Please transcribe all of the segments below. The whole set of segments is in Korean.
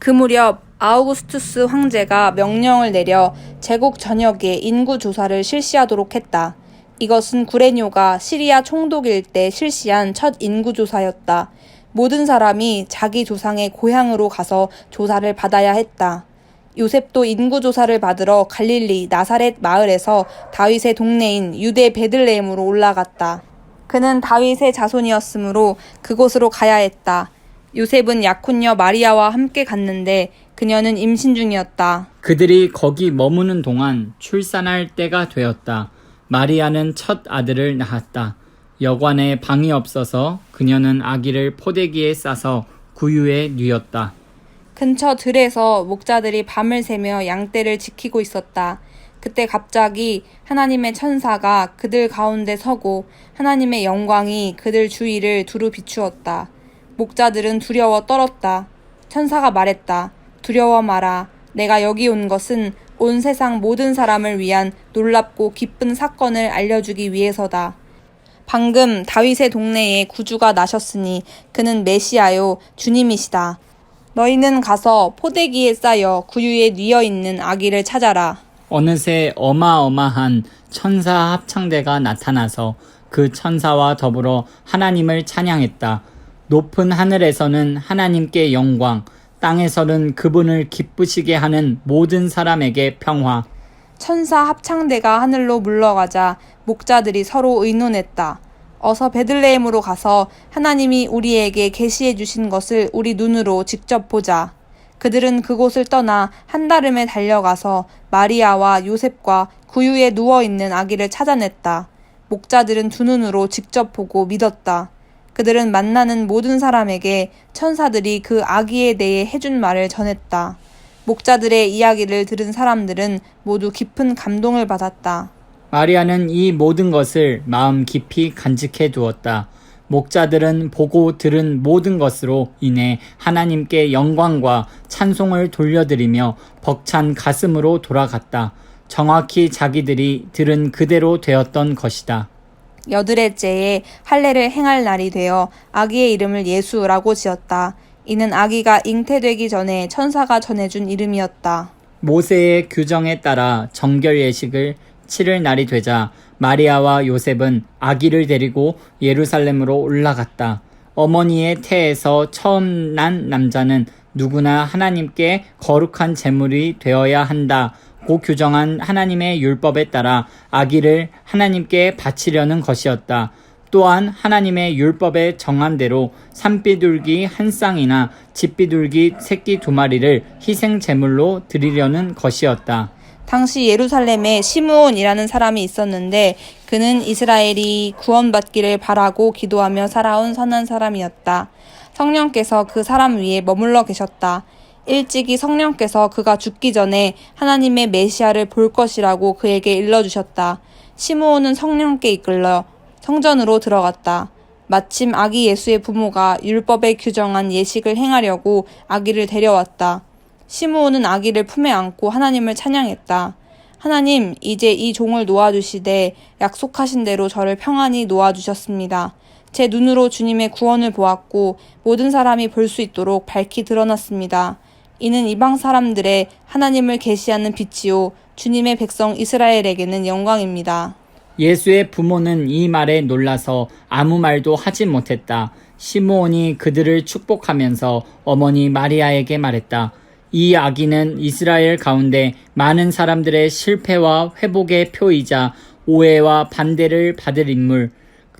그 무렵 아우구스투스 황제가 명령을 내려 제국 전역에 인구 조사를 실시하도록 했다. 이것은 구레뇨가 시리아 총독일 때 실시한 첫 인구 조사였다. 모든 사람이 자기 조상의 고향으로 가서 조사를 받아야 했다. 요셉도 인구 조사를 받으러 갈릴리 나사렛 마을에서 다윗의 동네인 유대 베들레헴으로 올라갔다. 그는 다윗의 자손이었으므로 그곳으로 가야 했다. 요셉은 약혼녀 마리아와 함께 갔는데 그녀는 임신 중이었다. 그들이 거기 머무는 동안 출산할 때가 되었다. 마리아는 첫 아들을 낳았다. 여관에 방이 없어서 그녀는 아기를 포대기에 싸서 구유에 뉘었다. 근처 들에서 목자들이 밤을 새며 양떼를 지키고 있었다. 그때 갑자기 하나님의 천사가 그들 가운데 서고 하나님의 영광이 그들 주위를 두루 비추었다. 목자들은 두려워 떨었다. 천사가 말했다. 두려워 마라. 내가 여기 온 것은 온 세상 모든 사람을 위한 놀랍고 기쁜 사건을 알려주기 위해서다. 방금 다윗의 동네에 구주가 나셨으니 그는 메시아요 주님이시다. 너희는 가서 포대기에 쌓여 구유에 뉘어 있는 아기를 찾아라. 어느새 어마어마한 천사 합창대가 나타나서 그 천사와 더불어 하나님을 찬양했다. 높은 하늘에서는 하나님께 영광, 땅에서는 그분을 기쁘시게 하는 모든 사람에게 평화. 천사 합창대가 하늘로 물러가자 목자들이 서로 의논했다. 어서 베들레헴으로 가서 하나님이 우리에게 계시해 주신 것을 우리 눈으로 직접 보자. 그들은 그곳을 떠나 한다름에 달려가서 마리아와 요셉과 구유에 누워 있는 아기를 찾아냈다. 목자들은 두 눈으로 직접 보고 믿었다. 그들은 만나는 모든 사람에게 천사들이 그 아기에 대해 해준 말을 전했다. 목자들의 이야기를 들은 사람들은 모두 깊은 감동을 받았다. 마리아는 이 모든 것을 마음 깊이 간직해 두었다. 목자들은 보고 들은 모든 것으로 인해 하나님께 영광과 찬송을 돌려드리며 벅찬 가슴으로 돌아갔다. 정확히 자기들이 들은 그대로 되었던 것이다. 여드레째에 할례를 행할 날이 되어 아기의 이름을 예수라고 지었다. 이는 아기가 잉태되기 전에 천사가 전해준 이름이었다. 모세의 규정에 따라 정결 예식을 치를 날이 되자 마리아와 요셉은 아기를 데리고 예루살렘으로 올라갔다. 어머니의 태에서 처음 난 남자는 누구나 하나님께 거룩한 제물이 되어야 한다. 고 규정한 하나님의 율법에 따라 아기를 하나님께 바치려는 것이었다. 또한 하나님의 율법에 정한 대로 산비둘기 한 쌍이나 집비둘기 새끼 두 마리를 희생 제물로 드리려는 것이었다. 당시 예루살렘에 시므온이라는 사람이 있었는데 그는 이스라엘이 구원받기를 바라고 기도하며 살아온 선한 사람이었다. 성령께서 그 사람 위에 머물러 계셨다. 일찍이 성령께서 그가 죽기 전에 하나님의 메시아를 볼 것이라고 그에게 일러주셨다. 시므온은 성령께 이끌려 성전으로 들어갔다. 마침 아기 예수의 부모가 율법에 규정한 예식을 행하려고 아기를 데려왔다. 시므온은 아기를 품에 안고 하나님을 찬양했다. 하나님, 이제 이 종을 놓아주시되 약속하신 대로 저를 평안히 놓아주셨습니다. 제 눈으로 주님의 구원을 보았고 모든 사람이 볼 수 있도록 밝히 드러났습니다. 이는 이방 사람들의 하나님을 계시하는 빛이요 주님의 백성 이스라엘에게는 영광입니다. 예수의 부모는 이 말에 놀라서 아무 말도 하지 못했다. 시므온이 그들을 축복하면서 어머니 마리아에게 말했다. 이 아기는 이스라엘 가운데 많은 사람들의 실패와 회복의 표이자 오해와 반대를 받을 인물,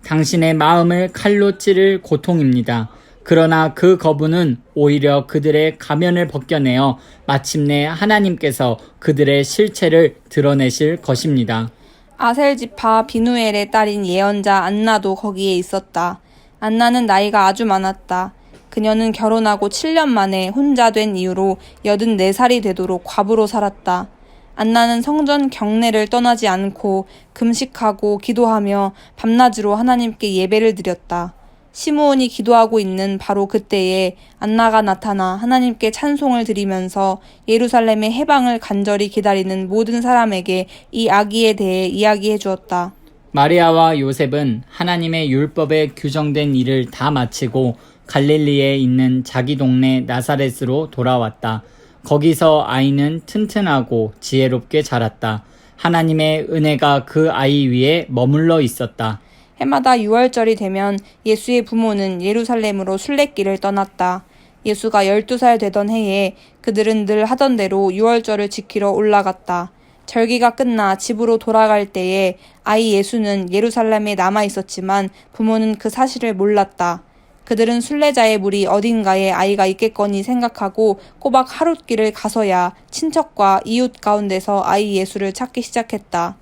당신의 마음을 칼로 찌를 고통입니다. 그러나 그 거부는 오히려 그들의 가면을 벗겨내어 마침내 하나님께서 그들의 실체를 드러내실 것입니다. 아셀 지파 비누엘의 딸인 예언자 안나도 거기에 있었다. 안나는 나이가 아주 많았다. 그녀는 결혼하고 7년 만에 혼자 된 이후로 84살이 되도록 과부로 살았다. 안나는 성전 경내를 떠나지 않고 금식하고 기도하며 밤낮으로 하나님께 예배를 드렸다. 시므온이 기도하고 있는 바로 그때에 안나가 나타나 하나님께 찬송을 드리면서 예루살렘의 해방을 간절히 기다리는 모든 사람에게 이 아기에 대해 이야기해 주었다. 마리아와 요셉은 하나님의 율법에 규정된 일을 다 마치고 갈릴리에 있는 자기 동네 나사렛으로 돌아왔다. 거기서 아이는 튼튼하고 지혜롭게 자랐다. 하나님의 은혜가 그 아이 위에 머물러 있었다. 해마다 6월절이 되면 예수의 부모는 예루살렘으로 순례길을 떠났다. 예수가 12살 되던 해에 그들은 늘 하던 대로 6월절을 지키러 올라갔다. 절기가 끝나 집으로 돌아갈 때에 아이 예수는 예루살렘에 남아 있었지만 부모는 그 사실을 몰랐다. 그들은 순례자의 무리 어딘가에 아이가 있겠거니 생각하고 꼬박 하룻길을 가서야 친척과 이웃 가운데서 아이 예수를 찾기 시작했다.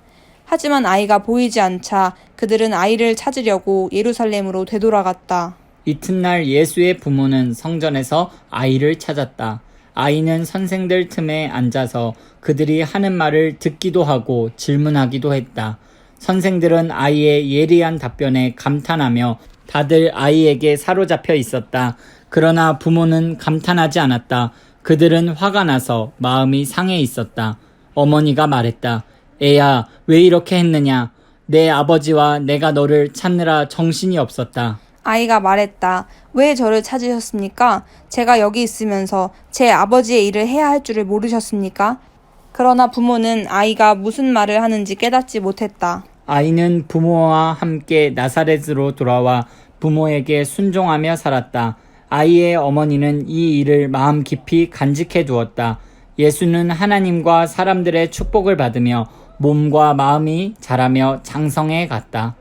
하지만 아이가 보이지 않자 그들은 아이를 찾으려고 예루살렘으로 되돌아갔다. 이튿날 예수의 부모는 성전에서 아이를 찾았다. 아이는 선생들 틈에 앉아서 그들이 하는 말을 듣기도 하고 질문하기도 했다. 선생들은 아이의 예리한 답변에 감탄하며 다들 아이에게 사로잡혀 있었다. 그러나 부모는 감탄하지 않았다. 그들은 화가 나서 마음이 상해 있었다. 어머니가 말했다. 애야, 왜 이렇게 했느냐? 내 아버지와 내가 너를 찾느라 정신이 없었다. 아이가 말했다. 왜 저를 찾으셨습니까? 제가 여기 있으면서 제 아버지의 일을 해야 할 줄을 모르셨습니까? 그러나 부모는 아이가 무슨 말을 하는지 깨닫지 못했다. 아이는 부모와 함께 나사렛으로 돌아와 부모에게 순종하며 살았다. 아이의 어머니는 이 일을 마음 깊이 간직해 두었다. 예수는 하나님과 사람들의 축복을 받으며 몸과 마음이 자라며 장성해 갔다.